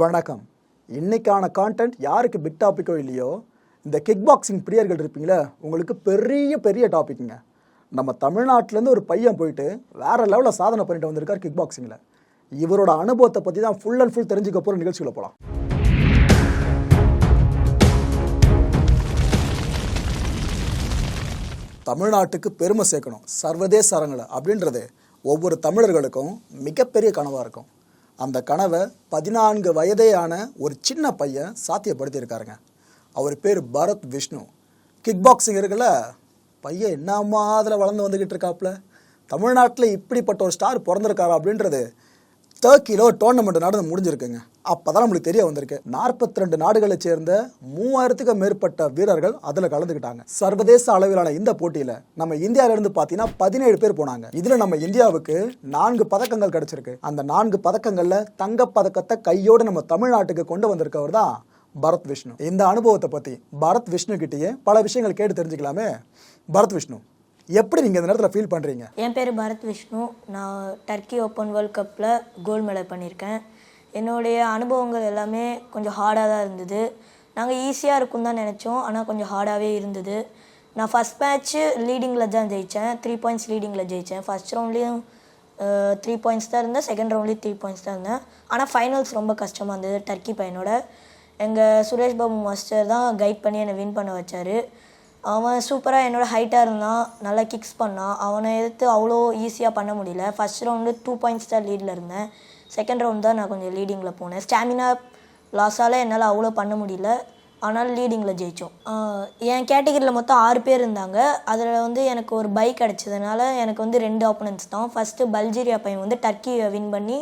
வணக்கம். இன்றைக்கான கான்டென்ட் யாருக்கு பிக் டாப்பிக்கோ இல்லையோ இந்த கிக் பாக்ஸிங் பிரியர்கள் இருப்பீங்களே உங்களுக்கு பெரிய பெரிய டாப்பிக்குங்க நம்ம தமிழ்நாட்டிலேருந்து ஒரு பையன் போயிட்டு வேறு லெவலில் சாதனை பண்ணிட்டு வந்திருக்கார் கிக் பாக்ஸிங்கில் இவரோட அனுபவத்தை பற்றி தான் ஃபுல் அண்ட் ஃபுல் தெரிஞ்சுக்க போகிற நிகழ்ச்சியில் போகலாம் தமிழ்நாட்டுக்கு பெருமை சேர்க்கணும். சர்வதேச அரங்கில் அப்படின்றது ஒவ்வொரு தமிழர்களுக்கும் மிகப்பெரிய கனவாக இருக்கும். அந்த கனவை பதினான்கு வயதேயான ஒரு சின்ன பையன் சாத்தியப்படுத்தியிருக்காருங்க. அவர் பேர் பரத் விஷ்ணு. கிக் பாக்ஸிங் இருக்குல்ல பையன் என்ன மாதிரில வளர்ந்து வந்துக்கிட்டு இருக்காப்புல? தமிழ்நாட்டில் இப்படிப்பட்ட ஒரு ஸ்டார் பிறந்திருக்காரா அப்படின்றது டர்க்கியில் ஒரு டோர்னமெண்ட் நடந்து முடிஞ்சிருக்குங்க. அப்போ தான் நம்மளுக்கு தெரிய வந்திருக்கு. நாற்பத்தி ரெண்டு நாடுகளை சேர்ந்த மூவாயிரத்துக்கு மேற்பட்ட வீரர்கள் அதில் கலந்துக்கிட்டாங்க. சர்வதேச அளவிலான இந்த போட்டியில் நம்ம இந்தியாவிலேருந்து பார்த்தீங்கன்னா பதினேழு பேர் போனாங்க. இதில் நம்ம இந்தியாவுக்கு நான்கு பதக்கங்கள் கிடைச்சிருக்கு. அந்த நான்கு பதக்கங்களில் தங்கப் பதக்கத்தை கையோடு நம்ம தமிழ்நாட்டுக்கு கொண்டு வந்திருக்கவர் தான் பரத் விஷ்ணு. இந்த அனுபவத்தை பற்றி பரத் விஷ்ணு கிட்டேயே பல விஷயங்கள் கேட்டு தெரிஞ்சுக்கலாமே. பரத் விஷ்ணு எப்படி நீங்கள் இந்த நேரத்தில் ஃபீல் பண்ணுறீங்க என் பேர் பரத் விஷ்ணு. நான் டர்க்கி ஓப்பன் வேர்ல்ட் கப்பில் கோல்டு மெடல் பண்ணியிருக்கேன் என்னுடைய அனுபவங்கள் எல்லாமே கொஞ்சம் ஹார்டாக தான் இருந்தது. நாங்கள் ஈஸியாக இருக்கும் தான் நினச்சோம். ஆனால் கொஞ்சம் ஹார்டாகவே இருந்தது. நான் ஃபஸ்ட் மேட்ச்சு லீடிங்கில் தான் ஜெயித்தேன் த்ரீ பாயிண்ட்ஸ் லீடிங்கில் ஜெயித்தேன் ஃபஸ்ட் ரவுண்ட்லேயும் த்ரீ பாயிண்ட்ஸ் தான் இருந்தேன். செகண்ட் ரவுண்ட்லேயும் த்ரீ பாயிண்ட்ஸ் தான் இருந்தேன். ஆனால் ஃபைனல்ஸ் ரொம்ப கஷ்டமாக இருந்தது. டர்க்கி பையனோட. எங்கள் சுரேஷ் பாபு மாஸ்டர் தான் கைட் பண்ணி என்னை வின் பண்ண வச்சார். அவன் சூப்பராக என்னோட ஹைட்டாக இருந்தான் நல்லா கிக்ஸ் பண்ணான். அவனை எதிர்த்து அவ்வளோ ஈஸியாக பண்ண முடியல. ஃபஸ்ட் ரவுண்டு டூ பாயிண்ட்ஸ் தான் லீடில் இருந்தேன். செகண்ட் ரவுண்ட் தான் நான் கொஞ்சம் லீடிங்கில் போனேன். ஸ்டாமினா லாஸால் என்னால் அவ்வளோ பண்ண முடியல. ஆனால் லீடிங்கில் ஜெயித்தோம் என் கேட்டகரியில் மொத்தம் ஆறு பேர் இருந்தாங்க. அதில் வந்து எனக்கு ஒரு பைக் கிடச்சதுனால எனக்கு வந்து ரெண்டு ஆப்போனன்ட்ஸ் தான். ஃபஸ்ட்டு பல்ஜீரியா பையன் வந்து டர்க்கியை வின் பண்ணி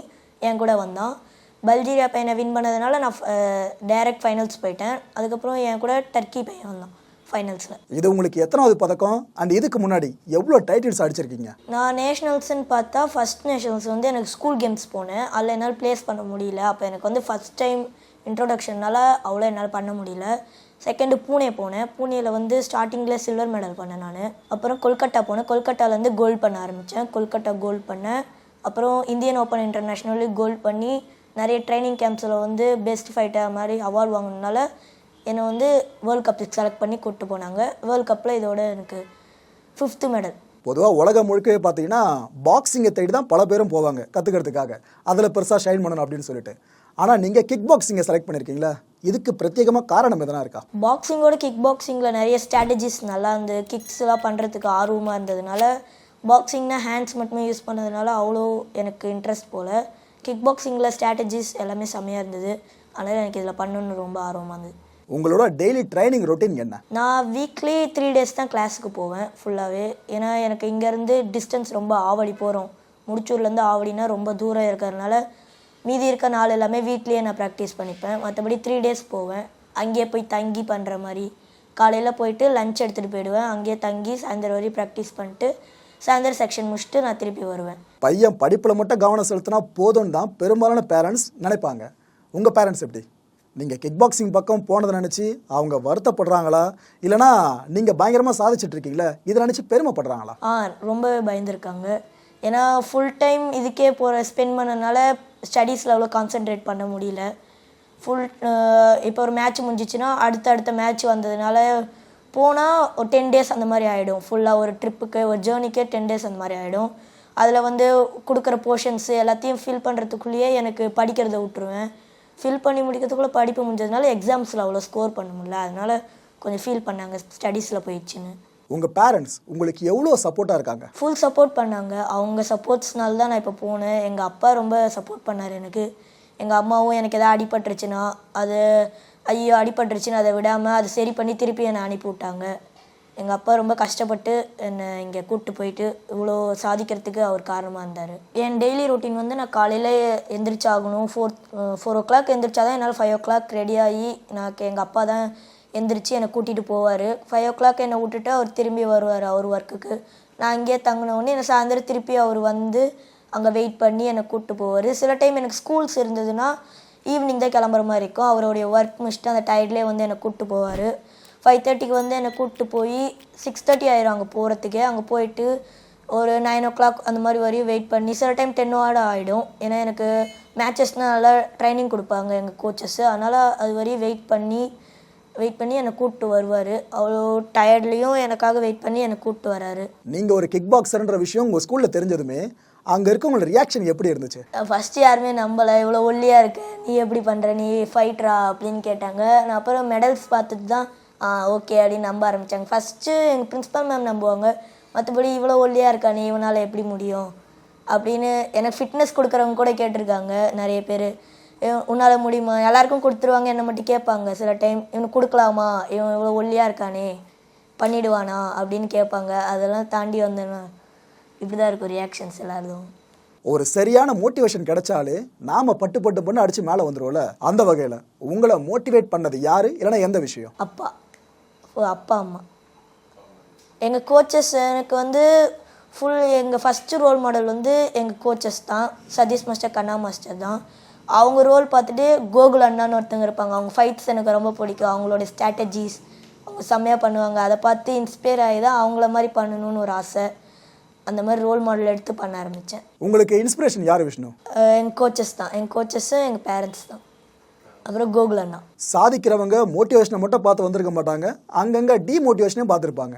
என் கூட வந்தான். பல்ஜீரியா பையனை வின் பண்ணதுனால நான் டைரக்ட் ஃபைனல்ஸ் போயிட்டேன். அதுக்கப்புறம் என் கூட டர்க்கி பையன் வந்தான். ஃபைனல்ஸில் இது உங்களுக்கு எத்தனாவது பதக்கம்? அண்ட் இதுக்கு முன்னாடி எவ்வளோ டைட்டில்ஸ் அடிச்சிருக்கீங்க? நான் நேஷ்னல்ஸ்னு பார்த்தா ஃபஸ்ட் நேஷனல்ஸ் வந்து எனக்கு ஸ்கூல் கேம்ஸ் போனேன். அதில் என்னால் ப்ளேஸ் பண்ண முடியல. அப்போ எனக்கு வந்து ஃபஸ்ட் டைம் இன்ட்ரோடக்ஷனால் அவ்வளோ என்னால் பண்ண முடியல. செகண்டு பூனே போனேன். பூனேயில் வந்து ஸ்டார்டிங்கில் சில்வர் மெடல் பண்ணேன் நான். அப்புறம் கொல்கட்டா போனேன். கொல்கட்டாலேருந்து கோல்ட் பண்ண ஆரம்பித்தேன் கொல்கட்டா கோல்ட் பண்ணேன். அப்புறம் இந்தியன் ஓப்பன் இன்டர்நேஷ்னலி கோல்ட் பண்ணி நிறைய ட்ரைனிங் கேம்ப்ஸில் வந்து பெஸ்ட் ஃபைட்டர் மாதிரி அவார்ட் வாங்கினால என்னை வந்து வேர்ல்ட் கப்புக்கு செலக்ட் பண்ணி கூப்பிட்டு போனாங்க. வேர்ல்ட் கப்பில் இதோட எனக்கு ஃபிஃப்த்து மெடல் பொதுவாக உலகம் முழுக்கவே பார்த்தீங்கன்னா பாக்ஸிங்கை தேடி தான் பல பேரும் போவாங்க கற்றுக்கிறதுக்காக அதில் பெருசாக ஷைன் பண்ணணும் அப்படின்னு சொல்லிட்டு. ஆனால் நீங்கள் கிக் பாக்ஸிங்கை செலக்ட் பண்ணியிருக்கீங்களா இதுக்கு பிரத்யேகமாக காரணம் எதனா இருக்கா? பாக்ஸிங்கோட கிக் பாக்ஸிங்கில் நிறைய ஸ்ட்ராட்டஜிஸ் நல்லா இருந்து கிக்ஸ்லாம் பண்ணுறதுக்கு ஆர்வமாக இருந்ததுனால பாக்ஸிங்னா ஹேண்ட்ஸ் மட்டுமே யூஸ் பண்ணதுனால அவ்வளோ எனக்கு இன்ட்ரெஸ்ட் போல். கிக் பாக்ஸிங்கில் ஸ்ட்ராட்டஜிஸ் எல்லாமே செம்மையாக இருந்தது. அதனால் எனக்கு இதில் பண்ணணும்னு ரொம்ப ஆர்வமாக இருந்தது. உங்களோட டெய்லி ட்ரைனிங் ரொட்டீன் என்ன? நான் வீக்லி த்ரீ டேஸ் தான் கிளாஸுக்கு போவேன் ஃபுல்லாகவே ஏன்னா எனக்கு இங்கேருந்து டிஸ்டன்ஸ் ரொம்ப ஆவடி போகிறோம் முடிச்சூர்லேருந்து ஆவடினா ரொம்ப தூரம் இருக்கிறதுனால மீதி இருக்க நாள் எல்லாமே வீட்லேயே நான் ப்ராக்டிஸ் பண்ணிப்பேன். மற்றபடி த்ரீ டேஸ் போவேன். அங்கேயே போய் தங்கி பண்ணுற மாதிரி. காலையில் போயிட்டு லஞ்ச் எடுத்துகிட்டு போயிடுவேன். அங்கேயே தங்கி சாயந்தரம் வரையும் ப்ராக்டிஸ் பண்ணிட்டு சாயந்தரம் செக்ஷன் முடிச்சுட்டு நான் திருப்பி வருவேன். பையன் படிப்பில் மட்டும் கவனம் செலுத்தினா போதும்னு தான் பெரும்பாலான பேரண்ட்ஸ் நினைப்பாங்க. உங்கள் பேரண்ட்ஸ் எப்படி? நீங்கள் கிக் பாக்ஸிங் பக்கம் போனதை நினச்சி அவங்க வருத்தப்படுறாங்களா? இல்லைனா நீங்கள் பயங்கரமாக சாதிச்சிட்டு இருக்கீங்களா இதை நினச்சி பெருமைப்படுறாங்களா? ஆ ரொம்பவே பயந்துருக்காங்க. ஏன்னா ஃபுல் டைம் இதுக்கே போகிற ஸ்பெண்ட் பண்ணனால ஸ்டடீஸில் அவ்வளோ கான்சென்ட்ரேட் பண்ண முடியல. ஃபுல் இப்போ ஒரு மேட்ச் முடிஞ்சிச்சுன்னா அடுத்த அடுத்த மேட்ச் வந்ததுனால போனால் ஒரு டென் டேஸ் அந்த மாதிரி ஆகிடும் ஃபுல்லாக ஒரு ட்ரிப்புக்கு ஒரு ஜேர்னிக்கே டென் டேஸ் அந்த மாதிரி ஆகிடும் அதில் வந்து கொடுக்குற போர்ஷன்ஸு எல்லாத்தையும் ஃபில் பண்ணுறதுக்குள்ளேயே எனக்கு படிக்கிறத விட்டுருவேன். ஃபில் பண்ணி முடிக்கிறதுக்குள்ளே படிப்பு முடிஞ்சதுனால எக்ஸாம்ஸில் அவ்வளோ ஸ்கோர் பண்ண முடியல. அதனால் கொஞ்சம் ஃபீல் பண்ணாங்க ஸ்டடீஸில் போயிடுச்சுன்னு. உங்கள் பேரண்ட்ஸ் உங்களுக்கு எவ்வளோ சப்போர்ட்டாக இருக்காங்க? ஃபுல் சப்போர்ட் பண்ணாங்க. அவங்க சப்போர்ட்ஸ்னால தான் நான் இப்போ போனேன். எங்கள் அப்பா ரொம்ப சப்போர்ட் பண்ணார் எனக்கு. எங்கள் அம்மாவும் எனக்கு எதாவது அடிபட்டுருச்சுன்னா அது ஐயோ அடிபட்டுருச்சுன்னு அதை விடாமல் அதை சரி பண்ணி திருப்பி என்னை அனுப்பி விட்டாங்க. எங்கள் அப்பா ரொம்ப கஷ்டப்பட்டு என்னை இங்கே கூப்பிட்டு போயிட்டு இவ்வளோ சாதிக்கிறதுக்கு அவர் காரணமாக இருந்தார். என் டெய்லி ரொட்டீன் வந்து நான் காலையில் எந்திரிச்சாகணும். ஃபோர் ஃபோர் ஓ கிளாக் எந்திரிச்சாதான் என்னால் ஃபைவ் ஓ கிளாக் ரெடி ஆகி நான் எங்கள் அப்பா தான் எந்திரிச்சு என்னை கூட்டிகிட்டு போவார். ஃபைவ் ஓ கிளாக் என்னை விட்டுட்டு அவர் திரும்பி வருவார் அவர் ஒர்க்குக்கு நான் இங்கேயே தங்கினோடனே என்னை சாயந்தரம் திருப்பி அவர் வந்து அங்கே வெயிட் பண்ணி என்னை கூப்பிட்டு போவார். சில டைம் எனக்கு ஸ்கூல்ஸ் இருந்ததுன்னா ஈவினிங் தான் கிளம்புற மாதிரி இருக்கும். அவருடைய ஒர்க் முடிச்சுட்டு அந்த டயர்ட்லேயே வந்து என்னை கூப்பிட்டு போவார். ஃபைவ் தேர்ட்டிக்கு வந்து என்னை கூப்பிட்டு போய் சிக்ஸ் தேர்ட்டி ஆயிரும் அங்கே போகிறதுக்கே அங்கே போயிட்டு ஒரு நைன் ஓ கிளாக் அந்த மாதிரி வரையும் வெயிட் பண்ணி சில டைம் டென் ஹவர் ஆகிடும் ஏன்னா எனக்கு மேட்சஸ்னால் நல்லா ட்ரைனிங் கொடுப்பாங்க எங்கள் கோச்சஸ்ஸு அதனால் அது வரையும் வெயிட் பண்ணி வெயிட் பண்ணி என்னை கூப்பிட்டு வருவார். அவ்வளோ டயர்ட்லேயும் எனக்காக வெயிட் பண்ணி என்னை கூப்பிட்டு வராரு. நீங்கள் ஒரு கிக் பாக்ஸர்ன்ற விஷயம் உங்கள் ஸ்கூலில் தெரிஞ்சதுமே அங்கே இருக்கவங்களோட ரியாக்ஷன் எப்படி இருந்துச்சு? ஃபஸ்ட்டு யாருமே நம்பலை. இவ்வளோ ஒல்லியாக இருக்க. நீ எப்படி பண்ணுற நீ ஃபைட்ரா அப்படின்னு கேட்டாங்க. நான் அப்புறம் மெடல்ஸ் பார்த்துட்டு தான் ஆ ஓகே அப்படின்னு நம்ப ஆரம்பித்தாங்க ஃபஸ்ட்டு எங்கள் பிரின்ஸிபல் மேம் நம்புவாங்க மற்றபடி இவ்வளோ ஒல்லியாக இருக்கா நீ? இவனால் எப்படி முடியும்? அப்படின்னு எனக்கு ஃபிட்னஸ் கொடுக்குறவங்க கூட கேட்டிருக்காங்க நிறைய பேர். உன்னால் முடியுமா? எல்லாருக்கும் கொடுத்துருவாங்க. என்னை மட்டும் கேட்பாங்க. சில டைம் இவனுக்கு கொடுக்கலாமா? இவன் இவ்வளோ ஒல்லியாக இருக்கானே பண்ணிடுவானா? அப்படின்னு கேட்பாங்க. அதெல்லாம் தாண்டி வந்தேன்னா இப்படி தான் இருக்கும் ரியாக்ஷன்ஸ் எல்லாரும் ஒரு சரியான மோட்டிவேஷன் கிடைச்சாலே நாம பட்டு பட்டு பண்ணு அடிச்சு மேலே வந்துருவோம்ல? அந்த வகையில். உங்களை மோட்டிவேட் பண்ணது யாரு? இல்லைன்னா எந்த விஷயம்? அப்பா. ஓ அப்பா அம்மா. எங்கள் கோச்சஸ் எனக்கு வந்து ஃபுல் எங்கள் ஃபஸ்ட்டு ரோல் மாடல் வந்து எங்கள் கோச்சஸ் தான். சதீஷ் மாஸ்டர் கண்ணா மாஸ்டர் தான். அவங்க ரோல் பார்த்துட்டு கோகுல் அண்ணான்னு ஒருத்தங்க இருப்பாங்க. அவங்க ஃபைட்ஸ் எனக்கு ரொம்ப பிடிக்கும். அவங்களோட ஸ்ட்ராட்டஜிஸ் அவங்க செம்மையாக பண்ணுவாங்க. அதை பார்த்து இன்ஸ்பயர் ஆகி தான் அவங்கள மாதிரி பண்ணணும்னு ஒரு ஆசை. அந்த மாதிரி ரோல் மாடல் எடுத்து பண்ண ஆரம்பித்தேன் உங்களுக்கு இன்ஸ்பிரேஷன் யார் விஷ்ணு? எங்கள் கோச்சஸ் தான். எங்கள் கோச்சஸும் எங்கள் பேரண்ட்ஸ் தான். அப்புறம் கோகுல் அண்ணா. சாதிக்கிறவங்க மோட்டிவேஷனை மட்டும் பார்த்து வந்திருக்க மாட்டாங்க. அங்கங்கே டிமோட்டிவேஷனையும் பார்த்துருப்பாங்க.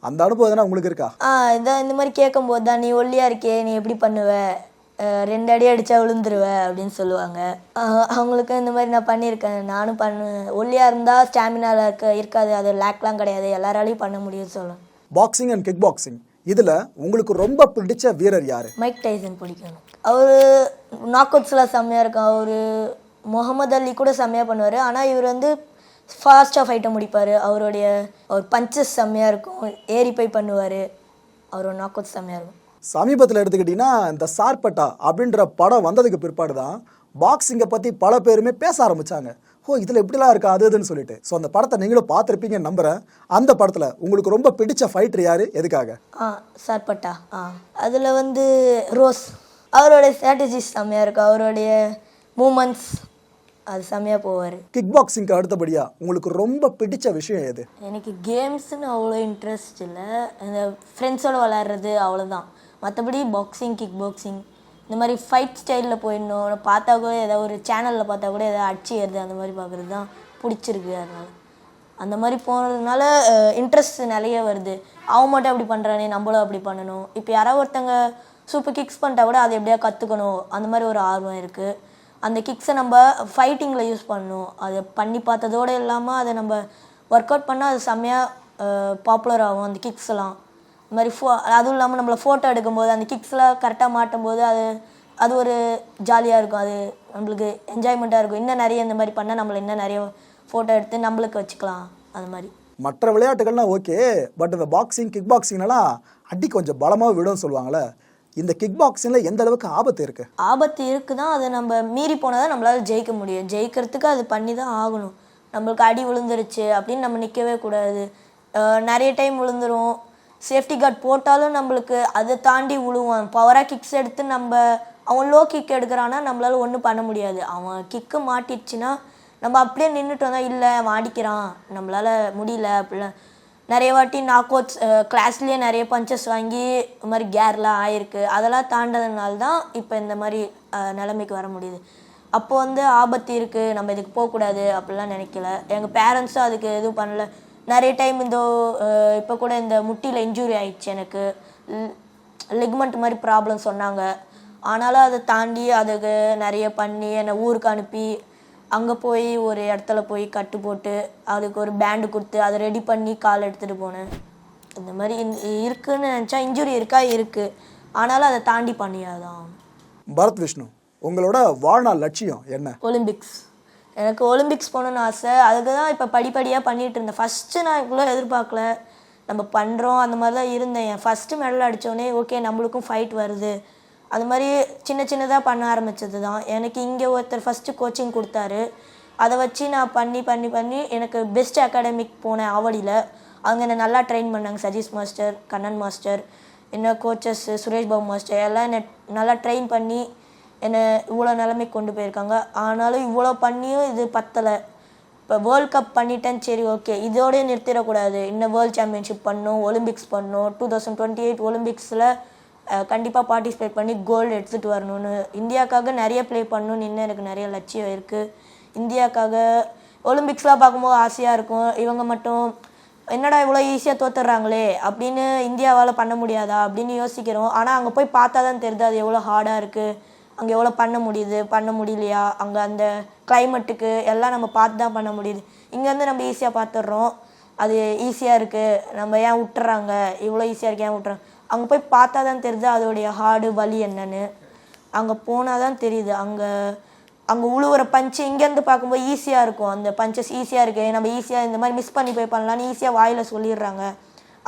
அந்த அனுபவம் எதனா உங்களுக்கு இருக்கா? ஆ இதான் இந்த மாதிரி கேட்கும்போது தான் நீ ஒல்லியாக இருக்கே நீ எப்படி பண்ணுவ? அஹ் ரெண்டு அடி அடித்தா விழுந்துருவ? அப்படின்னு சொல்லுவாங்க. அஹ் அவங்களுக்கு இந்த மாதிரி நான் பண்ணியிருக்கேன். நானும் பண்ணுவேன் ஒல்லியாக இருந்தால் ஸ்டாமினாவில் இருக்க இருக்காது. அது லேக்லாம் கிடையாது. எல்லாராலையும் பண்ண முடியும்னு சொல்லுவேன். பாக்ஸிங் அண்ட் கிக் பாக்ஸிங் இதில் உங்களுக்கு ரொம்ப பிடிச்ச வீரர் யாரு? மைக் டைசன் பிடிக்கும். அவர் நாக் அவுட்ஸ்லாம் செம்மையாக இருக்கும். அவர் முகமது அலி கூட செம்மையாக பண்ணுவார். ஆனால் இவர் வந்து ஃபாஸ்ட்டாக ஃபைட்டை முடிப்பார். அவருடைய அவர் பஞ்சஸ் செம்மையாக இருக்கும். ஏறி போய் பண்ணுவார். அவரோட நாக் அவுட்ஸ் செம்மையாக இருக்கும். சமீபத்தில் எடுத்துக்கிட்டிங்கன்னா இந்த சார்பட்டா அப்படின்ற படம் வந்ததுக்கு பிற்பாடு தான் பாக்ஸிங்கை பற்றி பல பேருமே பேச ஆரம்பிச்சாங்க. ஓ இதில் இப்படிலாம் இருக்கா அது இதுன்னு சொல்லிட்டு. ஸோ அந்த படத்தை நீங்களும் பார்த்துருப்பீங்கன்னு நம்புறேன். அந்த படத்தில் உங்களுக்கு ரொம்ப பிடிச்ச ஃபைட்டர் யாரு? எதுக்காக? ஆ சார்பட்டா. ஆ அதில் வந்து ரோஸ். அவருடைய ஸ்ட்ராட்டஜிஸ் செம்மையாக இருக்கும். அவருடைய மூமெண்ட்ஸ் அது செம்மையாக போவார். கிக் பாக்ஸிங்க்கு அடுத்தபடியாக உங்களுக்கு ரொம்ப பிடிச்ச விஷயம் எது? எனக்கு கேம்ஸ்னு அவ்வளோ இன்ட்ரெஸ்ட் இல்லை. இந்த ஃப்ரெண்ட்ஸோட விளாட்றது அவ்வளோதான் மற்றபடி பாக்ஸிங் கிக் பாக்ஸிங் இந்த மாதிரி ஃபைட் ஸ்டைலில் போயிடணும். பார்த்தா கூட ஏதாவது ஒரு சேனலில் பார்த்தா கூட ஏதாவது அடிச்சு ஏறுது அந்த மாதிரி பார்க்குறது தான் பிடிச்சிருக்கு அதனால். அந்த மாதிரி போனதுனால இன்ட்ரெஸ்ட் நிறைய வருது. அவன் மட்டும் அப்படி பண்ணுறானே நம்மளும் அப்படி பண்ணணும். இப்போ யாராவது ஒருத்தங்க சூப்பர் கிக்ஸ் பண்ணிட்டா கூட அதை எப்படியா கற்றுக்கணும் அந்த மாதிரி ஒரு ஆர்வம் இருக்குது அந்த கிக்ஸை நம்ம ஃபைட்டிங்கில் யூஸ் பண்ணணும். அதை பண்ணி பார்த்ததோடு இல்லாமல் அதை நம்ம ஒர்க் அவுட் பண்ணால் அது செம்மையாக பாப்புலர் ஆகும் அந்த கிக்ஸ்லாம் இது மாதிரி ஃபோ அதுவும் இல்லாமல் நம்மளை ஃபோட்டோ எடுக்கும்போது அந்த கிக்ஸ்லாம் கரெக்டாக மாட்டும்போது அது அது ஒரு ஜாலியாக இருக்கும். அது நம்மளுக்கு என்ஜாய்மெண்ட்டாக இருக்கும். இன்னும் நிறைய இந்த மாதிரி பண்ணால் நம்மளை இன்னும் நிறைய ஃபோட்டோ எடுத்து நம்மளுக்கு வச்சுக்கலாம். அது மாதிரி. மற்ற விளையாட்டுகள்லாம் ஓகே பட் இந்த பாக்ஸிங் கிக் பாக்ஸிங்லாம் அடி கொஞ்சம் பலமாக விடும்னு சொல்லுவாங்களே இந்த கிக் பாக்ஸிங்கில் எந்த அளவுக்கு ஆபத்து இருக்குது ஆபத்து இருக்குதான் அதை நம்ம மீறி போனால் தான் நம்மளால் ஜெயிக்க முடியும். ஜெயிக்கிறதுக்கு அது பண்ணி தான் ஆகணும். நம்மளுக்கு அடி விழுந்துருச்சு அப்படின்னு நம்ம நிற்கவே கூடாது. நிறைய டைம் விழுந்துரும். சேஃப்டி கார்ட் போட்டாலும் நம்மளுக்கு அதை தாண்டி விழுவான் பவராக கிக்ஸ் எடுத்து நம்ம அவன் லோ கிக் எடுக்கிறான்னா நம்மளால ஒன்றும் பண்ண முடியாது. அவன் கிக்கு மாட்டிடுச்சுன்னா நம்ம அப்படியே நின்றுட்டு தான் இல்லை அவன் அடிக்கிறான். நம்மளால முடியல. அப்படிலாம். நிறைய வாட்டி நாக் அவுட்ஸ் கிளாஸ்லேயே நிறைய பஞ்சஸ் வாங்கி இது மாதிரி கேர்லாம் ஆயிருக்கு. அதெல்லாம் தாண்டதுனால தான் இப்போ இந்த மாதிரி நிலைமைக்கு வர முடியுது. அப்போ வந்து ஆபத்து இருக்குது நம்ம இதுக்கு போகக்கூடாது அப்படிலாம் நினைக்கல. எங்கள் பேரண்ட்ஸும் அதுக்கு எதுவும் பண்ணல. நிறைய டைம் இந்த இப்போ கூட இந்த முட்டியில் இன்ஜுரி ஆயிடுச்சு எனக்கு. லிக்மெண்ட் மாதிரி ப்ராப்ளம் சொன்னாங்க. ஆனாலும் அதை தாண்டி அதுக்கு நிறைய பண்ணி என்னை ஊருக்கு அனுப்பி அங்கே போய் ஒரு இடத்துல போய் கட்டு போட்டு அதுக்கு ஒரு பேண்டு கொடுத்து அதை ரெடி பண்ணி கால் எடுத்துகிட்டு போனேன். இந்த மாதிரி இருக்குன்னு நினச்சா இன்ஜுரி இருக்கா? இருக்குது ஆனாலும் அதை தாண்டி பண்ணியாதான். பரத் விஷ்ணு உங்களோட வாழ்நாள் லட்சியம் என்ன? ஒலிம்பிக்ஸ் எனக்கு ஒலிம்பிக்ஸ் போகணுன்னு ஆசை. அதுக்கு தான் இப்போ படிப்படியாக பண்ணிகிட்டு இருந்தேன். ஃபஸ்ட்டு நான் இவ்வளோ எதிர்பார்க்கல. நம்ம பண்ணுறோம் அந்த மாதிரி தான் இருந்தேன். என் ஃபஸ்ட்டு மெடல் அடித்தோடனே ஓகே நம்மளுக்கும் ஃபைட் வருது. அது மாதிரி சின்ன சின்னதாக பண்ண ஆரம்பிச்சது தான் எனக்கு இங்கே ஒருத்தர் ஃபஸ்ட்டு கோச்சிங் கொடுத்தாரு. அதை வச்சு நான் பண்ணி பண்ணி பண்ணி எனக்கு பெஸ்ட் அகாடமிக் போனேன் ஆவடியில் அவங்க என்னை நல்லா ட்ரெயின் பண்ணாங்க. சஜீஷ் மாஸ்டர் கண்ணன் மாஸ்டர் என்ன கோச்சஸ் சுரேஷ் பாபு மாஸ்டர் எல்லாம் என்னை நல்லா ட்ரெயின் பண்ணி என்னை இவ்வளோ நிலைமைக்கு கொண்டு போயிருக்காங்க. ஆனாலும் இவ்வளோ பண்ணியும் இது பத்தலை. இப்போ வேர்ல்ட் கப் பண்ணிட்டேன் சரி ஓகே இதோடய நிறுத்திடக்கூடாது. இன்னும் வேர்ல்ட் சாம்பியன்ஷிப் பண்ணணும் ஒலிம்பிக்ஸ் பண்ணணும் டூ தௌசண்ட் டுவெண்ட்டி எயிட் ஒலிம்பிக்ஸில் கண்டிப்பாக பார்ட்டிசிபேட் பண்ணி கோல்டு எடுத்துகிட்டு வரணும்னு. இந்தியாவுக்காக நிறைய ப்ளே பண்ணணும்னு இன்னும் எனக்கு நிறைய லட்சியம் இருக்குது இந்தியாவுக்காக ஒலிம்பிக்ஸ்லாம் பார்க்கும்போது ஆசையாக இருக்கும். இவங்க மட்டும் என்னடா இவ்வளோ ஈஸியாக தோத்துடுறாங்களே அப்படின்னு இந்தியாவால் பண்ண முடியாதா அப்படின்னு யோசிக்கிறோம். ஆனால் அங்கே போய் பார்த்தா தான் தெரியுது அது எவ்வளோ ஹார்டாக இருக்குது அங்கே எவ்வளோ பண்ண முடியுது பண்ண முடியலையா? அங்கே அந்த கிளைமேட்டுக்கு எல்லாம் நம்ம பார்த்து தான் பண்ண முடியுது. இங்கேருந்து நம்ம ஈஸியாக பார்த்துடுறோம். அது ஈஸியாக இருக்குது நம்ம ஏன் விட்டுறாங்க? இவ்வளோ ஈஸியாக இருக்குது ஏன் விட்டுறாங்க? அங்கே போய் பார்த்தா தான் தெரியுது அதோடைய ஹார்டு வலி என்னன்னு. அங்கே போனால் தான் தெரியுது. அங்கே அங்கே உழுவுற பஞ்சு இங்கேருந்து பார்க்கும்போது ஈஸியாக இருக்கும். அந்த பஞ்சஸ் ஈஸியாக இருக்குது நம்ம ஈஸியாக இந்த மாதிரி மிஸ் பண்ணி போய் பண்ணலான்னு ஈஸியாக வாயில் சொல்லிடுறாங்க.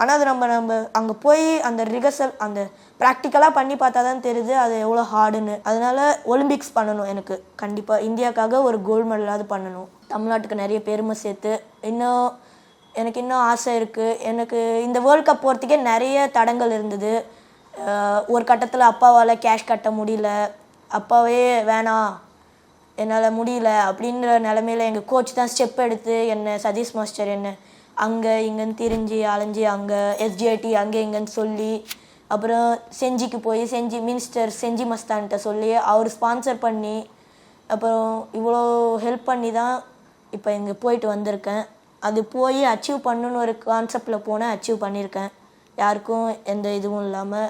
ஆனால் அது நம்ம நம்ம அங்கே போய் அந்த ரிகர்சல் அந்த ப்ராக்டிக்கலாக பண்ணி பார்த்தா தான் தெரியுது அது எவ்வளோ ஹார்டுன்னு அதனால ஒலிம்பிக்ஸ் பண்ணணும் எனக்கு. கண்டிப்பாக இந்தியாவுக்காக ஒரு கோல்டு மெடலாவது பண்ணணும். தமிழ்நாட்டுக்கு நிறைய பெருமை சேர்த்து. இன்னும் எனக்கு இன்னும் ஆசை இருக்குது எனக்கு இந்த வேர்ல்ட் கப் போகிறதுக்கே நிறைய தடங்கள் இருந்தது. ஒரு கட்டத்தில் அப்பாவால் கேஷ் கட்ட முடியல. அப்பாவே வேணாம். என்னால் முடியல அப்படின்ற நிலமையில எங்கள் கோச் தான் ஸ்டெப் எடுத்து என்னை சதீஷ் மாஸ்டர் என்ன அங்கே இங்கேன்னு திரிஞ்சு அலைஞ்சு அங்கே எஸ்ஜிஐடி அங்கே இங்கேன்னு சொல்லி அப்புறம் செஞ்சிக்கு போய் செஞ்சி மினிஸ்டர் செஞ்சி மஸ்தான்கிட்ட சொல்லி அவர் ஸ்பான்சர் பண்ணி அப்புறம் இவ்வளோ ஹெல்ப் பண்ணி தான் இப்போ இங்கே போயிட்டு வந்திருக்கேன். அது போய் அச்சீவ் பண்ணணுன்னு ஒரு கான்செப்டில் போனேன் அச்சீவ் பண்ணியிருக்கேன் யாருக்கும் எந்த இதுவும் இல்லாமல்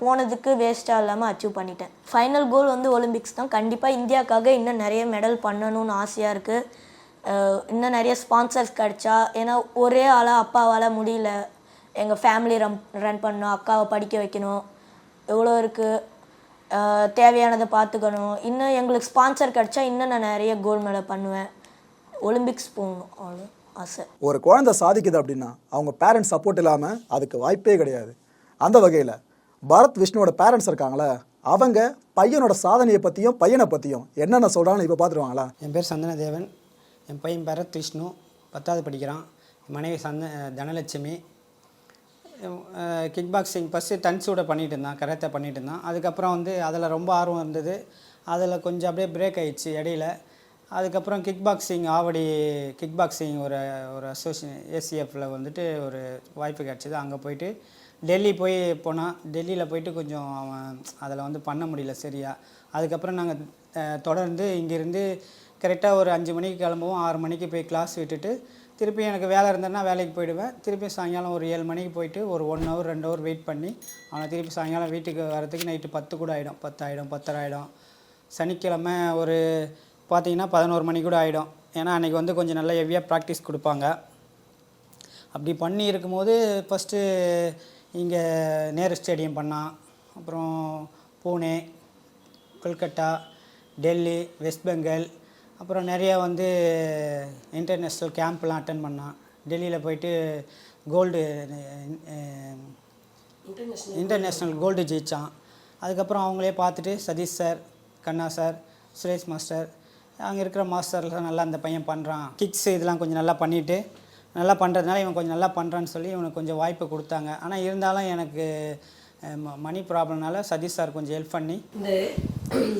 போனதுக்கு வேஸ்ட்டாக இல்லாமல் அச்சீவ் பண்ணிட்டேன். ஃபைனல் கோல் வந்து ஒலிம்பிக்ஸ் தான். கண்டிப்பாக இந்தியாவுக்காக இன்னும் நிறைய மெடல் பண்ணணும்னு ஆசையாக இருக்குது இன்னும் நிறைய ஸ்பான்சர்ஸ் கிடச்சா ஏன்னா ஒரே ஆளாக அப்பாவால் முடியல. எங்கள் ஃபேமிலி ரம் ரன் பண்ணணும் அக்காவை படிக்க வைக்கணும். எவ்வளோ இருக்குது தேவையானதை பார்த்துக்கணும். இன்னும் எங்களுக்கு ஸ்பான்சர் கிடச்சா இன்னும் நான் நிறைய கோல்டு மெடல் பண்ணுவேன். ஒலிம்பிக்ஸ் போகணும் அவ்வளோ ஆசை. ஒரு குழந்தை சாதிக்குது அப்படின்னா அவங்க பேரண்ட்ஸ் சப்போர்ட் இல்லாமல் அதுக்கு வாய்ப்பே கிடையாது. அந்த வகையில் பரத் விஷ்ணுவோட பேரண்ட்ஸ் இருக்காங்களே அவங்க பையனோட சாதனையை பற்றியும் பையனை பற்றியும் என்னென்ன சொல்கிறாங்கன்னு இப்போ பார்த்துருவாங்களா என் பேர் சந்தன தேவன் என் பையன் பரத் விஷ்ணு பத்தாவது படிக்கிறான். என் மனைவி சந்த தனலட்சுமி. கிக் பாக்ஸிங் ஃபஸ்ட்டு டன்ஸோட பண்ணிகிட்டு இருந்தான் கராத்தே பண்ணிகிட்டு இருந்தான். அதுக்கப்புறம் வந்து அதில் ரொம்ப ஆர்வம் இருந்தது. அதில் கொஞ்சம் அப்படியே பிரேக் ஆயிடுச்சு இடையில. அதுக்கப்புறம் kick boxing Avadi kick boxing ஒரு ஒரு அசோசியே ஏசிஎஃப்பில் வந்துட்டு ஒரு வாய்ப்பு கிடச்சிது. அங்கே போயிட்டு டெல்லி போய் போனான் டெல்லியில் போயிட்டு கொஞ்சம் அவன் அதில் வந்து பண்ண முடியல சரியா. அதுக்கப்புறம் நாங்கள் தொடர்ந்து இங்கேருந்து கரெக்டாக ஒரு அஞ்சு மணிக்கு கிளம்புவோம். ஆறு மணிக்கு போய் கிளாஸ் விட்டுட்டு திருப்பி எனக்கு வேலை இருந்ததுன்னா வேலைக்கு போயிடுவேன். திருப்பி சாயங்காலம் ஒரு ஏழு மணிக்கு போயிட்டு ஒரு ஒன் ஹவர் ரெண்டு ஹவர் வெயிட் பண்ணி அவனை திருப்பி சாயங்காலம் வீட்டுக்கு வரதுக்கு நைட்டு பத்து கூட ஆகிடும் பத்தாயிடும் பத்தராயிடும் பத்தரை சனிக்கிழமை ஒரு பார்த்தீங்கன்னா பதினோரு மணி கூட ஆகிடும் ஏன்னா அன்றைக்கி வந்து கொஞ்சம் நல்லா ஹெவியாக ப்ராக்டிஸ் கொடுப்பாங்க. அப்படி பண்ணி இருக்கும்போது ஃபஸ்ட்டு இங்கே நேரு ஸ்டேடியம் பண்ணான் அப்புறம் பூனே கொல்கட்டா டெல்லி வெஸ்ட் பெங்கால் அப்புறம் நிறையா வந்து இன்டர்நேஷ்னல் கேம்ப்லாம் அட்டன் பண்ணான் டெல்லியில் போயிட்டு கோல்டு இன்டர்நேஷ்னல் கோல்டு ஜெயித்தான் அதுக்கப்புறம் அவங்களே பார்த்துட்டு Satish sir Kanna sir Suresh master அங்கே இருக்கிற மாஸ்டர்லாம் நல்லா அந்த பையன் பண்ணுறான் கிக்ஸ் இதெல்லாம் கொஞ்சம் நல்லா பண்ணிவிட்டு நல்லா பண்ணுறதுனால இவன் கொஞ்சம் நல்லா பண்ணுறான்னு சொல்லி இவனுக்கு கொஞ்சம் வாய்ப்பு கொடுத்தாங்க. ஆனால் இருந்தாலும் எனக்கு மணி ப்ராப்ளம்னால சதீஷ் சார் கொஞ்சம் ஹெல்ப் பண்ணி. இந்த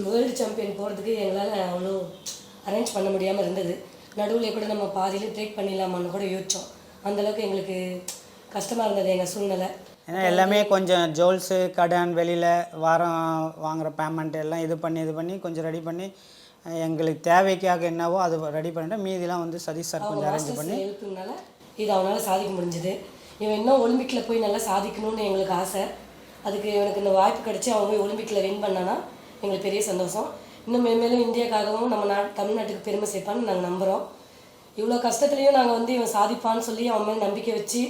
வேர்ல்டு சாம்பியன் போகிறதுக்கு எங்களால் அவ்வளோ அரேஞ்ச் பண்ண முடியாமல் இருந்தது. நடுவில் கூட நம்ம பாதியில் பிரேக் பண்ணிடலாமான்னு கூட யோசித்தோம் அந்தளவுக்கு எங்களுக்கு கஷ்டமாக இருந்தது எங்கள் சூழ்நிலை. ஏன்னா எல்லாமே கொஞ்சம் ஜுவல்ஸு கடன் வெளியில் வாரம் வாங்குகிற பேமெண்ட் எல்லாம் இது பண்ணி இது பண்ணி கொஞ்சம் ரெடி பண்ணி எங்களுக்கு தேவைக்காக என்னவோ அது ரெடி பண்ணிட்டு மீதிலாம் வந்து சதீஷ் சார் கொஞ்சம் அரேஞ்ச் பண்ணி ஹெல்ப்புனால இது அவனால் சாதிக்க முடிஞ்சது. இவன் இன்னும் ஒலிம்பிக்கில் போய் நல்லா சாதிக்கணும்னு எங்களுக்கு ஆசை. அதுக்கு இவனுக்கு இந்த வாய்ப்பு கிடைச்சி அவன் போய் ஒலிம்பிக்கில் வின் பண்ணானா எங்களுக்கு பெரிய சந்தோஷம். இன்னும் மேலும் இந்தியாக்காகவும் நம்ம நா தமிழ்நாட்டுக்கு பெருமை சேர்ப்பான்னு நாங்கள் நம்புகிறோம் இவ்வளோ கஷ்டத்துலேயும் நாங்கள் வந்து இவன் சாதிப்பான்னு சொல்லி அவன் மேலே நம்பிக்கை வச்சு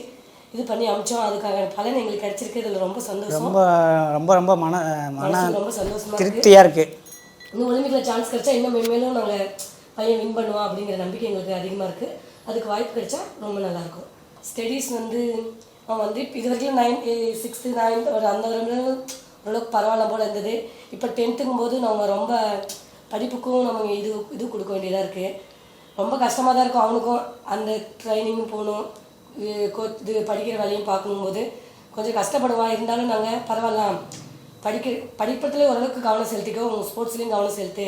இது பண்ணி அமிச்சோம். அதுக்காக பலன் எங்களுக்கு கிடைச்சிருக்கு. இதில் ரொம்ப சந்தோஷம். ரொம்ப ரொம்ப ரொம்ப மன மன ரொம்ப சந்தோஷமா இருக்கு. திருப்தியாக இருக்குது இன்னும் ஒலிம்பிக்கில் சான்ஸ் கிடைச்சா இன்னும் மேலும் நாங்கள் பையன் வின் பண்ணுவான் அப்படிங்கிற நம்பிக்கை எங்களுக்கு அதிகமாக இருக்குது அதுக்கு வாய்ப்பு கிடைச்சா ரொம்ப நல்லாயிருக்கும் ஸ்டடீஸ் வந்து அவன் வந்து இது வரைக்கும் நைன் சிக்ஸ்த்து eh, நைன்த் ஒரு அந்த ஒரு ஓரளவுக்கு பரவாயில்ல போல் இருந்தது. இப்போ டென்த்துங்கும் போது நம்ம ரொம்ப படிப்புக்கும் நம்ம இது இது கொடுக்க வேண்டியதாக இருக்குது ரொம்ப கஷ்டமாக தான் இருக்கும் அவனுக்கும். அந்த ட்ரைனிங்கும் போகணும் இது இது படிக்கிற வேலையும் பார்க்கும்போது கொஞ்சம் கஷ்டப்படுவான். இருந்தாலும் நாங்கள் பரவாயில்ல. படிக்க படிப்பத்தில் ஓரளவுக்கு கவனம் செலுத்திக்கோ உங்கள் ஸ்போர்ட்ஸ்லேயும் கவனம் செலுத்து.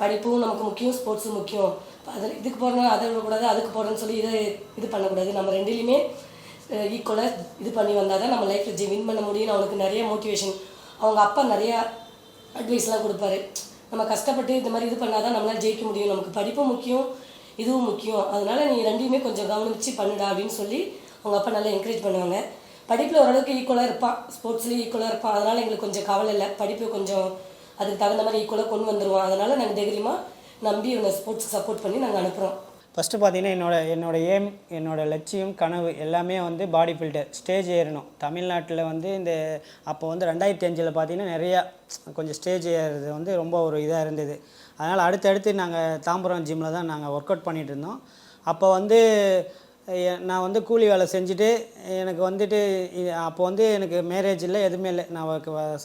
படிப்பும் நமக்கு முக்கியம் ஸ்போர்ட்ஸும் முக்கியம். அதில் இதுக்கு போகிறனால அதை விடக்கூடாது அதுக்கு போகிறேன்னு சொல்லி இதை இது பண்ணக்கூடாது. நம்ம ரெண்டுலேயுமே ஈக்குவலாக இது பண்ணி வந்தால் தான் நம்ம லைஃப்பில் ஜி வின் பண்ண முடியும்னு அவனுக்கு நிறைய மோட்டிவேஷன் அவங்க அப்பா நிறையா அட்வைஸ்லாம் கொடுப்பாரு. நம்ம கஷ்டப்பட்டு இந்த மாதிரி இது பண்ணால் தான் நம்மளால் ஜெயிக்க முடியும். நமக்கு படிப்பும் முக்கியம் இதுவும் முக்கியம். அதனால் நீ ரெண்டையுமே கொஞ்சம் கவனிச்சு பண்ணுடா அப்படின்னு சொல்லி அவங்க அப்பா நல்லா என்கரேஜ் பண்ணுவாங்க. படிப்பில் ஓரளவுக்கு ஈக்குவலாக இருப்பான் ஸ்போர்ட்ஸ்லேயும் ஈக்குவலாக இருப்பான் அதனால் எங்களுக்கு கொஞ்சம் கவலை இல்லை. படிப்பு கொஞ்சம் அதுக்கு தகுந்த மாதிரி ஈக்குவலாக கொண்டு வந்துடுவோம் அதனால் நாங்கள் தைரியமாக நம்பி இவனை ஸ்போர்ட்ஸுக்கு சப்போர்ட் பண்ணி நாங்கள் அனுப்புகிறோம் ஃபஸ்ட்டு பார்த்தீங்கன்னா என்னோட என்னோட ஏம் என்னோடய லட்சியம் கனவு எல்லாமே வந்து பாடி பில்டர் ஸ்டேஜ் ஏறணும். தமிழ்நாட்டில் வந்து இந்த அப்போ வந்து ரெண்டாயிரத்தி அஞ்சில் பார்த்தீங்கன்னா நிறையா கொஞ்சம் ஸ்டேஜ் ஏறுறது வந்து ரொம்ப ஒரு இதாக இருந்தது. அதனால் அடுத்தடுத்து நாங்கள் தாம்பரம் ஜிம்மில் தான் நாங்கள் ஒர்க் அவுட் பண்ணிகிட்டு இருந்தோம். அப்போ வந்து நான் வந்து கூலி வேலை செஞ்சுட்டு எனக்கு வந்துட்டு அப்போ வந்து எனக்கு மேரேஜ் இல்லை எதுவுமே இல்லை. நான்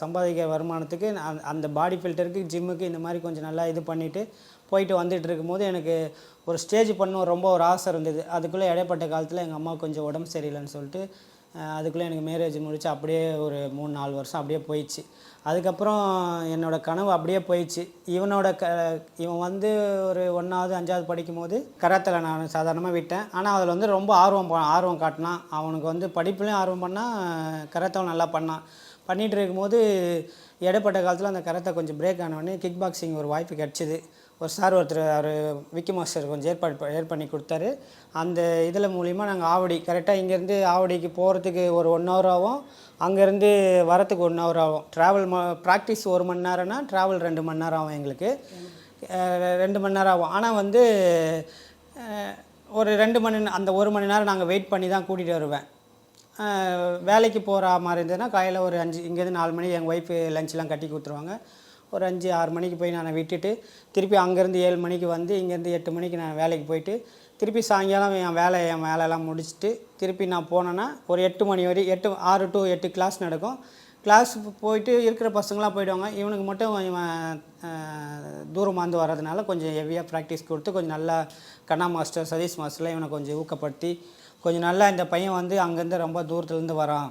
சம்பாதிக்க வருமானத்துக்கு நான் அந்த பாடி ஃபில்டருக்கு ஜிம்முக்கு இந்த மாதிரி கொஞ்சம் நல்லா இது பண்ணிவிட்டு போயிட்டு வந்துட்டு இருக்கும்போது எனக்கு ஒரு ஸ்டேஜ் பண்ணணும் ரொம்ப ஒரு ஆசை இருந்தது. அதுக்குள்ளே இடைப்பட்ட காலத்தில் எங்கள் அம்மா கொஞ்சம் உடம்பு சரியில்லைன்னு சொல்லிட்டு அதுக்குள்ளே எனக்கு மேரேஜ் முடிச்சு அப்படியே ஒரு மூணு நாலு வருஷம் அப்படியே போயிடுச்சு. அதுக்கப்புறம் என்னோடய கனவு அப்படியே போயிடுச்சு. இவனோட க இவன் வந்து ஒரு ஒன்றாவது அஞ்சாவது படிக்கும் போது கராத்தில் நான் சாதாரணமாக விட்டேன். ஆனால் அதில் வந்து ரொம்ப ஆர்வம் ஆர்வம் காட்டினான். அவனுக்கு வந்து படிப்புலையும் ஆர்வம் பண்ணான் கரத்தவன் நல்லா பண்ணான். பண்ணிகிட்டு இருக்கும்போது இடைப்பட்ட காலத்தில் அந்த கரத்தை கொஞ்சம் பிரேக் ஆனவொடனே கிக் பாக்ஸிங் ஒரு வாய்ப்பு கிடச்சிது. ஒரு சார் ஒருத்தர் அவர் விக்கி மாஸ்டர் கொஞ்சம் ஏற்பாடு ஏற் பண்ணி கொடுத்தாரு. அந்த இதில் மூலிமா நாங்கள் ஆவடி கரெக்டாக இங்கேருந்து ஆவடிக்கு போகிறதுக்கு ஒரு ஒன் ஹவர் ஆகும். அங்கேருந்து வரத்துக்கு ஒன் ஹவர் ஆகும். ட்ராவல் ப்ராக்டிஸ் ஒரு மணி நேரம்னா ட்ராவல் ரெண்டு மணி நேரம் ஆகும் எங்களுக்கு. ரெண்டு மணி நேரம் ஆகும். ஆனால் வந்து ஒரு ரெண்டு மணி அந்த ஒரு மணி நேரம் நாங்கள் வெயிட் பண்ணி தான் கூட்டிகிட்டு வருவேன். வேலைக்கு போகிற மாதிரி இருந்ததுன்னா காலையில் ஒரு அஞ்சு இங்கேருந்து நாலு மணி எங்கள் ஒய்ஃபு லஞ்செலாம் கட்டி கொடுத்துருவாங்க. ஒரு அஞ்சு ஆறு மணிக்கு போய் நான் விட்டுட்டு திருப்பி அங்கேருந்து ஏழு மணிக்கு வந்து இங்கேருந்து எட்டு மணிக்கு நான் வேலைக்கு போயிட்டு திருப்பி சாயங்காலம் என் வேலை என் வேலையெல்லாம் முடிச்சுட்டு திருப்பி நான் போனேன்னா ஒரு எட்டு மணி வரை எட்டு ஆறு டு எட்டு கிளாஸ் நடக்கும். கிளாஸ் போயிட்டு இருக்கிற பசங்களாம் போயிடுவாங்க. இவனுக்கு மட்டும் இவன் தூரமாக வந்து வர்றதுனால கொஞ்சம் ஹெவியாக ப்ராக்டிஸ் கொடுத்து கொஞ்சம் நல்லா கண்ணா மாஸ்டர் சதீஷ் மாஸ்டர்லாம் இவனை கொஞ்சம் ஊக்கப்படுத்தி கொஞ்சம் நல்லா இந்த பையன் வந்து அங்கேருந்து ரொம்ப தூரத்துலேருந்து வரான்.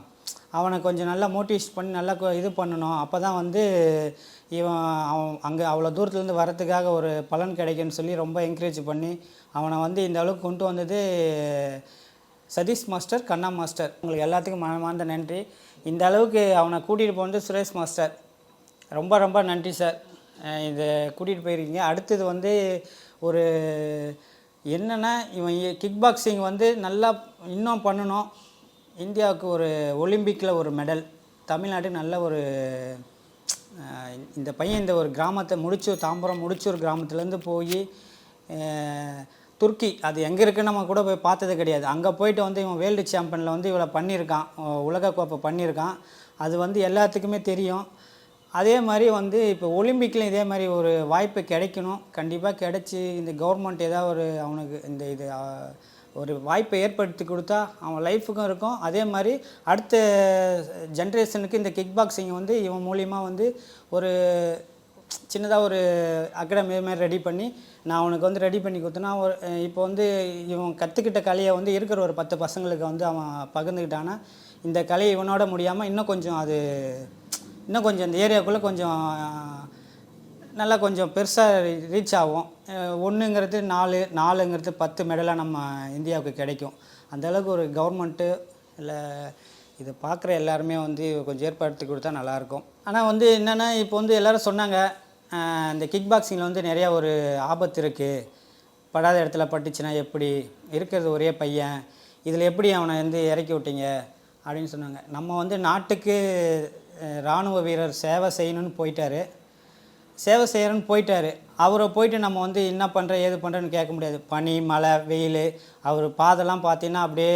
அவனை கொஞ்சம் நல்லா மோட்டிவேட் பண்ணி நல்லா இது பண்ணணும். அப்போ தான் வந்து இவன் அவன் அங்கே அவ்வளோ தூரத்துலேருந்து வரத்துக்காக ஒரு பலன் கிடைக்குன்னு சொல்லி ரொம்ப என்கரேஜ் பண்ணி அவனை வந்து இந்த அளவுக்கு கொண்டு வந்தது சதீஷ் மாஸ்டர் கண்ணா மாஸ்டர். உங்களுக்கு எல்லாத்துக்கும் மனமார்ந்த நன்றி. இந்த அளவுக்கு அவனை கூட்டிகிட்டு போனது சுரேஷ் மாஸ்டர். ரொம்ப ரொம்ப நன்றி சார். இதை கூட்டிகிட்டு போயிருக்கீங்க. அடுத்தது வந்து ஒரு என்னென்னா இவன் கிக் பாக்ஸிங் வந்து நல்லா இன்னும் பண்ணணும். இந்தியாவுக்கு ஒரு ஒலிம்பிக்கில் ஒரு மெடல் தமிழ்நாட்டுக்கு நல்ல ஒரு இந்த பையன் இந்த ஒரு கிராமத்தை முடிச்சூர் தாம்பரம் முடிச்சூர் கிராமத்துலேருந்து போய் துருக்கி அது எங்கே இருக்குன்னு நம்ம கூட போய் பார்த்தது கிடையாது. அங்கே போயிட்டு வந்து இவன் வேர்ல்டு சாம்பியனில் வந்து இவ்வளோ பண்ணியிருக்கான். உலகக்கோப்பை பண்ணியிருக்கான். அது வந்து எல்லாத்துக்குமே தெரியும். அதே மாதிரி வந்து இப்போ ஒலிம்பிக்கில் இதே மாதிரி ஒரு வாய்ப்பு கிடைக்கணும். கண்டிப்பாக கிடைச்சி இந்த கவர்மெண்ட் ஏதாவது ஒரு அவனுக்கு இந்த இது ஒரு வாய்ப்பை ஏற்படுத்தி கொடுத்தா அவன் லைஃபுக்கும் இருக்கும். அதே மாதிரி அடுத்த ஜென்ரேஷனுக்கு இந்த கிக் பாக்ஸிங் வந்து இவன் மூலிமா வந்து ஒரு சின்னதாக ஒரு அகாடமி மாதிரி ரெடி பண்ணி நான் அவனுக்கு வந்து ரெடி பண்ணி கொடுத்தேன்னா ஒரு இப்போ வந்து இவன் கற்றுக்கிட்ட கலையை வந்து இருக்கிற ஒரு பத்து பசங்களுக்கு வந்து அவன் பகிர்ந்துக்கிட்டான்னா இந்த கலையை இவனோட முடியாமல் இன்னும் கொஞ்சம் அது இன்னும் கொஞ்சம் இந்த ஏரியாவுக்குள்ளே கொஞ்சம் நல்லா கொஞ்சம் பெருசாக ரீச் ஆகும். ஒன்றுங்கிறது நாலு நாலுங்கிறது பத்து மெடலாக நம்ம இந்தியாவுக்கு கிடைக்கும். அந்தளவுக்கு ஒரு கவர்மெண்ட்டு இல்லை இதை பார்க்குற எல்லாருமே வந்து கொஞ்சம் ஏற்படுத்தி கொடுத்தா நல்லாயிருக்கும் ஆனால் வந்து என்னென்னா இப்போ வந்து எல்லோரும் சொன்னாங்க இந்த கிக் பாக்ஸிங்கில் வந்து நிறையா ஒரு ஆபத்து இருக்குது படாத இடத்துல பட்டுச்சுன்னா எப்படி? இருக்கிறது ஒரே பையன். இதில் எப்படி அவனை வந்து இறக்கி விட்டீங்க? அப்படின்னு சொன்னாங்க. நம்ம வந்து நாட்டுக்கு இராணுவ வீரர் சேவை செய்யணும்னு போயிட்டாரு. சேவை செய்கிறேன்னு போயிட்டார். அவரை போயிட்டு நம்ம வந்து என்ன பண்ணுற ஏது பண்ணுறேன்னு கேட்க முடியாது. பனி மழை வெயில் அவர் பாதெல்லாம் பார்த்தீங்கன்னா அப்படியே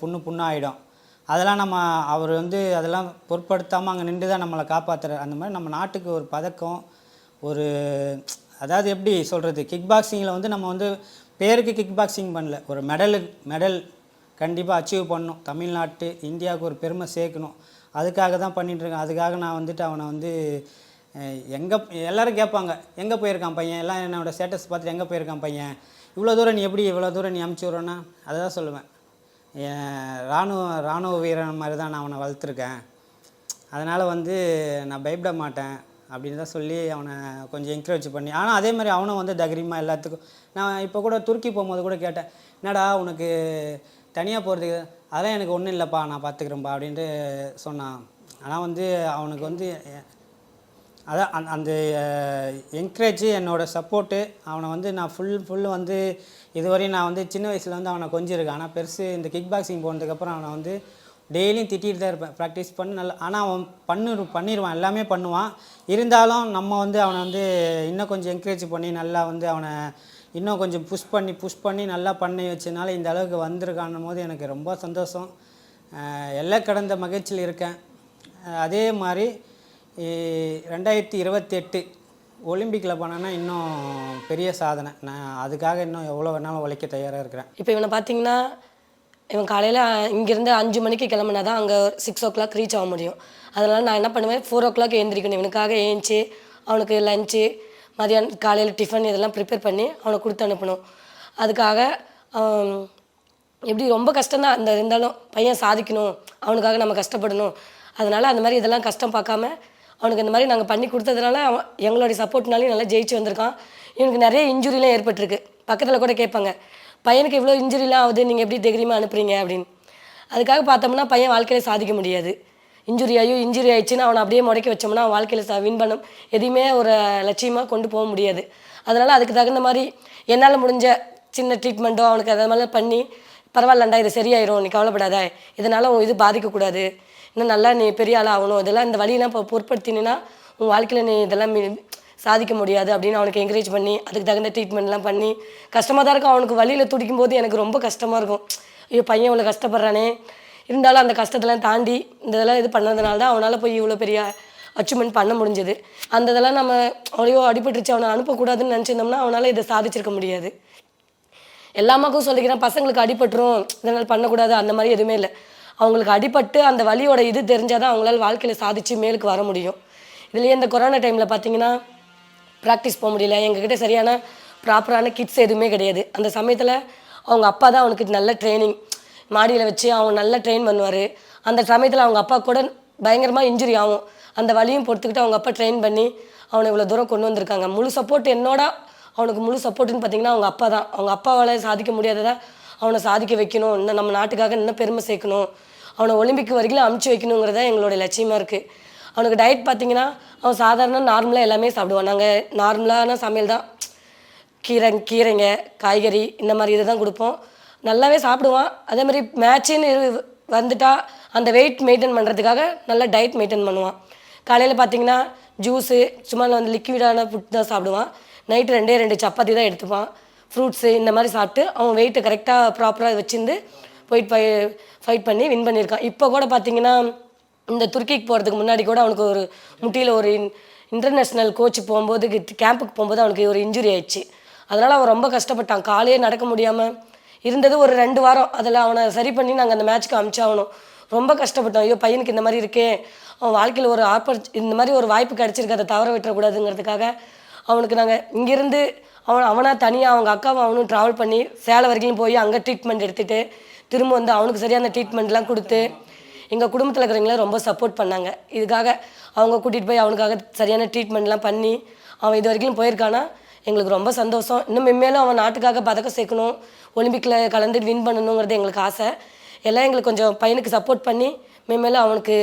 புண்ணு புண்ணு ஆகிடும் அதெல்லாம் நம்ம அவர் வந்து அதெல்லாம் பொருட்படுத்தாமல் அங்கே நின்று தான் நம்மளை காப்பாற்றுறாரு அந்த மாதிரி நம்ம நாட்டுக்கு ஒரு பதக்கம் ஒரு அதாவது எப்படி சொல்கிறது கிக் பாக்ஸிங்கில் வந்து நம்ம வந்து பேருக்கு கிக் பாக்ஸிங் பண்ணல. ஒரு மெடலு மெடல் கண்டிப்பாக அச்சீவ் பண்ணணும். தமிழ்நாட்டு இந்தியாவுக்கு ஒரு பெருமை சேர்க்கணும். அதுக்காக தான் பண்ணிகிட்ருக்கேன் அதுக்காக நான் வந்துட்டு அவனை வந்து எங்கே எல்லோரும் கேட்பாங்க எங்கே போயிருக்கான் பையன்? எல்லாம் என்னோடய ஸ்டேட்டஸ் பார்த்துட்டு எங்கே போயிருக்கான் பையன்? இவ்வளோ தூரம் நீ எப்படி இவ்வளோ தூரம் நீ அமுச்சு விட்றோன்னா அதை தான் சொல்லுவேன். என் இராணுவ இராணுவ வீரன் மாதிரி தான் நான் அவனை வளர்த்துருக்கேன். அதனால் வந்து நான் பயப்பட மாட்டேன் அப்படின்னு தான் சொல்லி அவனை கொஞ்சம் என்கரேஜ் பண்ணி ஆனால் அதே மாதிரி அவனும் வந்து தைரியமாக எல்லாத்துக்கும் நான் இப்போ கூட துருக்கி போகும்போது கூட கேட்டேன் என்னடா உனக்கு தனியாக போகிறதுக்கு அதெல்லாம் எனக்கு ஒன்றும் இல்லைப்பா நான் பார்த்துக்கிறேன்ப்பா அப்படின்ட்டு சொன்னான். ஆனால் வந்து அவனுக்கு வந்து அதான் அந்த அந்த என்கரேஜ் என்னோடய சப்போர்ட்டு அவனை வந்து நான் ஃபுல் ஃபுல் வந்து இதுவரையும் நான் வந்து சின்ன வயசில் வந்து அவனை கொஞ்சிருக்கேன். ஆனால் பெருசு இந்த கிக் பாக்ஸிங் போனதுக்கப்புறம் அவனை வந்து டெய்லியும் திட்டிகிட்டு தான் இருப்பேன். ப்ராக்டிஸ் பண்ணி நல்லா ஆனால் அவன் பண்ணு பண்ணிடுவான் எல்லாமே பண்ணுவான். இருந்தாலும் நம்ம வந்து அவனை வந்து இன்னும் கொஞ்சம் என்கரேஜ் பண்ணி நல்லா வந்து அவனை இன்னும் கொஞ்சம் புஷ் பண்ணி புஷ் பண்ணி நல்லா பண்ணி வச்சனால இந்த அளவுக்கு வந்திருக்கான்னும் போது எனக்கு ரொம்ப சந்தோஷம். எல்லாம் எல்லை கடந்த மகிழ்ச்சியில் இருக்கேன். அதே மாதிரி ரெண்டாயிரத்தி இருபத்தெட்டு ஒலிம்பிக்கில் போனேன்னா இன்னும் பெரிய சாதனை. நான் அதுக்காக இன்னும் எவ்வளோ வேணாலும் உழைக்க தயாராக இருக்கிறேன். இப்போ இவனை பார்த்தீங்கன்னா இவன் காலையில் இங்கேருந்து அஞ்சு மணிக்கு கிளம்புனா தான் அங்கே சிக்ஸ் ஓ கிளாக் ரீச் ஆக முடியும். அதனால் நான் என்ன பண்ணுவேன் ஃபோர் ஓ கிளாக் எழுந்திரிக்கணும் இவனுக்காக ஏஞ்சி அவனுக்கு லஞ்சு மதியானம் காலையில் டிஃபன் இதெல்லாம் ப்ரிப்பேர் பண்ணி அவனை கொடுத்து அனுப்பணும். அதுக்காக எப்படி ரொம்ப கஷ்டந்தான் அந்த இருந்தாலும் பையன் சாதிக்கணும் அவனுக்காக நம்ம கஷ்டப்படணும். அதனால் அந்த மாதிரி இதெல்லாம் கஷ்டம் பார்க்காம அவனுக்கு இந்த மாதிரி நாங்கள் பண்ணி கொடுத்ததுனால அவன் எங்களுடைய சப்போர்ட்னாலையும் நல்லா ஜெயிச்சு வந்திருக்கான். இவனுக்கு நிறைய இன்ஜுரிலாம் ஏற்பட்டிருக்கு. பக்கத்தில் கூட கேட்பாங்க பையனுக்கு இவ்வளோ இன்ஜுரிலாம் ஆகுது நீங்கள் எப்படி தைரியமாக அனுப்புறீங்க? அப்படின்னு. அதுக்காக பார்த்தோம்னா பையன் வாழ்க்கையில் சாதிக்க முடியாது. இன்ஜுரி ஆகியோ இன்ஜுரி ஆயிடுச்சுன்னு அவனை அப்படியே முடக்கி வச்சோம்னா அவன் வாழ்க்கையில் சா வின் பண்ணும். எதையுமே ஒரு லட்சியமாக கொண்டு போக முடியாது. அதனால் அதுக்கு தகுந்த மாதிரி என்னால் முடிஞ்ச சின்ன ட்ரீட்மெண்ட்டோ அவனுக்கு அதை மாதிரிலாம் பண்ணி பரவாயில்லண்டா இது சரியாயிரும் நீ கவலைப்படாத. இதனால் உன் இது பாதிக்கக்கூடாது. இன்னும் நல்லா நீ பெரிய ஆள் ஆகணும். இதெல்லாம் இந்த வழியெல்லாம் இப்போ பொருட்படுத்தினா உன் வாழ்க்கையில் நீ இதெல்லாம் மீ- சாதிக்க முடியாது. அப்படின்னு அவனுக்கு என்கரேஜ் பண்ணி அதுக்கு தகுந்த ட்ரீட்மெண்ட்லாம் பண்ணி கஷ்டமாக தான் இருக்கும். அவனுக்கு வழியில் துடிக்கும் போது எனக்கு ரொம்ப கஷ்டமாக இருக்கும். ஐயோ பையன் இவ்வளோ கஷ்டப்படுறானே. இருந்தாலும் அந்த கஷ்டத்தெல்லாம் தாண்டி இந்த இதெல்லாம் இது பண்ணதுனால தான் அவனால் போய் இவ்வளோ பெரிய அச்சீவ்மெண்ட் பண்ண முடிஞ்சது. அந்த இதெல்லாம் நம்ம அவ்வளோ அடிபட்டுருச்சு. அவனை அனுப்பக்கூடாதுன்னு நினச்சிருந்தோம்னா அவனால் இதை சாதிச்சிருக்க முடியாது. எல்லாமாக்கும் சொல்லிக்கிறேன் பசங்களுக்கு அடிபட்டுரும். இதனால் பண்ணக்கூடாது. அந்த மாதிரி எதுவுமே இல்லை. அவங்களுக்கு அடிபட்டு அந்த வழியோட இது தெரிஞ்சால் தான் அவங்களால வாழ்க்கையில் சாதிச்சு மேலுக்கு வர முடியும். இதுலேயே இந்த கொரோனா டைமில் பார்த்தீங்கன்னா ப்ராக்டிஸ் போக முடியல. எங்ககிட்ட சரியான ப்ராப்பரான கிட்ஸ் எதுவுமே கிடையாது. அந்த சமயத்தில் அவங்க அப்பா தான் அவனுக்கு நல்ல ட்ரைனிங் மாடியில் வச்சு அவன் நல்லா ட்ரெயின் பண்ணுவார். அந்த சமயத்தில் அவங்க அப்பா கூட பயங்கரமாக இன்ஜுரி ஆகும். அந்த வழியும் பொறுத்துக்கிட்டு அவங்க அப்பா ட்ரெயின் பண்ணி அவனை இவ்வளோ தூரம் கொண்டு வந்திருக்காங்க. முழு சப்போர்ட் என்னோட அவனுக்கு முழு சப்போர்ட்டுன்னு பார்த்தீங்கன்னா அவங்க அப்பா தான். அவங்க அப்பாவால் சாதிக்க முடியாததை அவனை சாதிக்க வைக்கணும் இன்னும் நம்ம நாட்டுக்காக இன்னும் பெருமை சேர்க்கணும் அவனை ஒலிம்பிக் வரைக்கும் அமுச்சு வைக்கணுங்கிறத எங்களோட லட்சியமாக இருக்குது அவனுக்கு டயட் பார்த்தீங்கன்னா அவன் சாதாரண நார்மலாக எல்லாமே சாப்பிடுவான். நாங்கள் நார்மலான சமையல் தான். கீரை கீரைங்க காய்கறி இந்த மாதிரி இதை தான் கொடுப்போம். நல்லாவே சாப்பிடுவான். அதே மாதிரி மேட்சின்னு வந்துட்டா அந்த வெயிட் மெயின்டைன் பண்ணுறதுக்காக நல்லா டயட் மெயின்டைன் பண்ணுவான். காலையில் பார்த்தீங்கன்னா ஜூஸு சும்மா வந்து லிக்விடான ஃபுட் தான் சாப்பிடுவான். நைட்டு ரெண்டே ரெண்டு சப்பாத்தி தான் எடுத்துப்பான். ஃப்ரூட்ஸு இந்த மாதிரி சாப்பிட்டு அவன் வெயிட்டை கரெக்டாக ப்ராப்பராக வச்சுருந்து போயிட்டு ஃபை ஃபைட் பண்ணி வின் பண்ணியிருக்கான். இப்போ கூட பார்த்தீங்கன்னா இந்த துருக்கிக்கு போகிறதுக்கு முன்னாடி கூட அவனுக்கு ஒரு முட்டியில் ஒரு இன்டர்நேஷ்னல் கோச் போகும்போது கேம்புக்கு போகும்போது அவனுக்கு ஒரு இன்ஜுரி ஆயிடுச்சு. அதனால் அவன் ரொம்ப கஷ்டப்பட்டான். காலையே நடக்க முடியாமல் இருந்தது ஒரு ரெண்டு வாரம். அதில் அவனை சரி பண்ணி நாங்கள் அந்த மேட்ச்க்கு அனுப்பிச்சாகணும் ரொம்ப கஷ்டப்பட்டோம். ஐயோ பையனுக்கு இந்த மாதிரி இருக்கே. அவன் வாழ்க்கையில் ஒரு ஆப்பர்ச் இந்த மாதிரி ஒரு வாய்ப்பு கிடச்சிருக்கு. அதை தவற விட்டுறக்கூடாதுங்கிறதுக்காக அவனுக்கு நாங்கள் இங்கேருந்து அவன் அவனாக தனியாக அவங்க அக்காவும் அவனும் ட்ராவல் பண்ணி சேலை வரைக்கும் போய் அங்கே ட்ரீட்மெண்ட் எடுத்துகிட்டு திரும்ப வந்து அவனுக்கு சரியான ட்ரீட்மெண்ட்லாம் கொடுத்து எங்கள் குடும்பத்தில் இருக்கிறவங்களாம் ரொம்ப சப்போர்ட் பண்ணாங்க. இதுக்காக அவங்க கூட்டிகிட்டு போய் அவனுக்காக சரியான ட்ரீட்மெண்ட்லாம் பண்ணி அவன் இது வரைக்கும் போயிருக்கானா? எங்களுக்கு ரொம்ப சந்தோஷம். இன்னும் மென்மேலும் அவன் நாட்டுக்காக பதக்கம் சேர்க்கணும் ஒலிம்பிக்கில் கலந்து வின் பண்ணணுங்கிறது எங்களுக்கு ஆசை. எல்லாம் எங்களுக்கு கொஞ்சம் பையனுக்கு சப்போர்ட் பண்ணி மென்மேலும் அவனுக்கு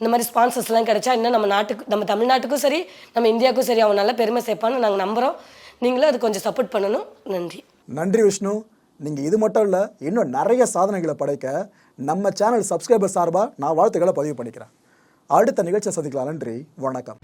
இந்த மாதிரி ஸ்பான்சர்ஸ்லாம் கிடைச்சா இன்னும் நம்ம நாட்டுக்கு நம்ம தமிழ்நாட்டுக்கும் சரி நம்ம இந்தியாவுக்கும் சரி அவன் நல்லா பெருமை சேர்ப்பான்னு நாங்கள் நம்புகிறோம் நீங்களும் அது கொஞ்சம் சப்போர்ட் பண்ணணும். நன்றி. நன்றி விஷ்ணு. நீங்கள் இது மட்டும் இல்லை இன்னும் நிறைய சாதனைகளை படைக்க நம்ம சேனல் சப்ஸ்கிரைபர் சார்பாக நான் வாழ்த்துக்களை பதிவு பண்ணிக்கிறேன். அடுத்த நிகழ்ச்சியை சந்திக்கலாம். நன்றி. வணக்கம்.